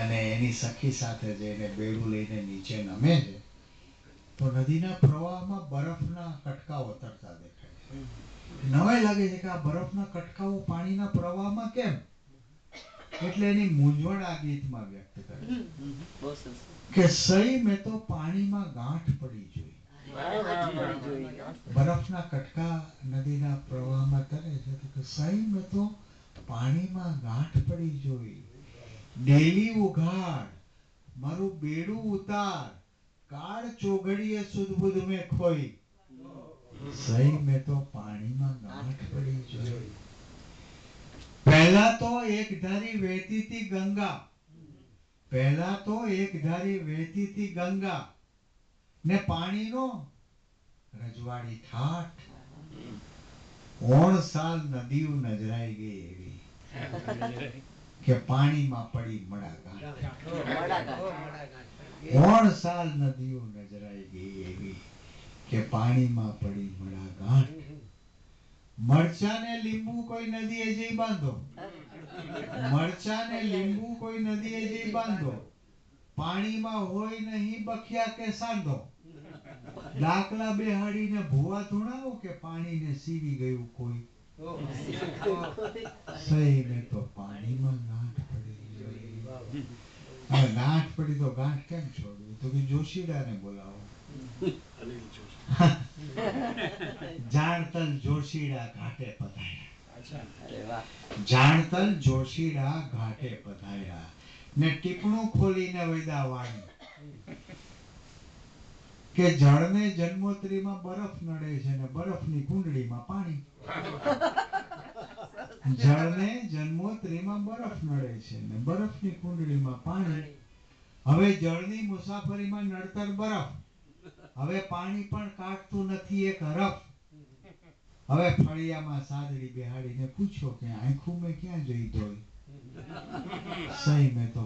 અને એની સખી સાથે જઈને બેડું લઈને નીચે નમે છે. તો નદીના પ્રવાહમાં બરફના કટકાઓ તરતા દેખાય નવાઈ લાગે છે કે આ બરફના કટકાઓ પાણીના પ્રવાહમાં કેમ? એટલે એની મૂંઝવણ આ ગીતમાં વ્યક્ત કરે કે સહી મેં તો પાણીમાં ગાંઠ પડી જોઈ. બરફના કટકા નદીના પ્રવાહમાં તરે છે. કે સહી મેં તો પાણીમાં ગાંઠ પડી જોઈ. ડેલી ઉઘાડ, મારું બેડું ઉતાર, કાળ ચોઘડીએ સુદબુદ મેં ખોઈ. સહી, મેં તો પાણીમાં ગાંઠ પડી જોઈ. પહેલા તો એક ધારી વહેતી હતી ગંગા. પહેલા તો એક ધારી વહેતી હતી ગંગા. ને પાણીનો રજવાડી ઠાઠ ઓણ સાલ નદીઓ નજરાઈ ગઈ એવી. કે પાણીમાં પડી મડાકા કોણ સાલ નદીઓ નજરાઈ ગઈ એવી કે પાણીમાં પડી મડાગાંઠ. મરચા ને લીંબુ કોઈ નદીએ જઈ બાંધો. મરચા ને લીંબુ કોઈ નદીએ જઈ બાંધો. પાણીમાં હોય નહીં બખિયા કે સાંધો. ડાકલા બેહાડીને ભૂવા ધૂણાવો કે પાણીને સીવી ગયું કોઈ. સહી ને તો પાણીમાં ગાંઠ પડી હવે ગાંઠ પડી તો ગાંઠ કેમ છોડવી? તો કે જોશીડાને બોલાવો. જાણતલ જોશીડા ઘાટે પધાર્યા. અરે જોશીડા ઘાટે પધાર્યા. ને ટીપણું ખોલીને વૈદા વાણી. કે જળને જન્મોત્રીમાં બરફ નડે છે ને બરફની કુંડળીમાં પાણી. જળને જન્મોત્રીમાં બરફ નડે છે ને બરફની કુંડળીમાં પાણી. હવે જળની મુસાફરીમાં નડતર બરફ. હવે પાણી પણ કાઢતું નથી એક હરફ. હવે ફળિયામાં સાદડી બેહાડીને પૂછો કે આંખું મેં ક્યાં જઈ ધોઈ? સહી મેં તો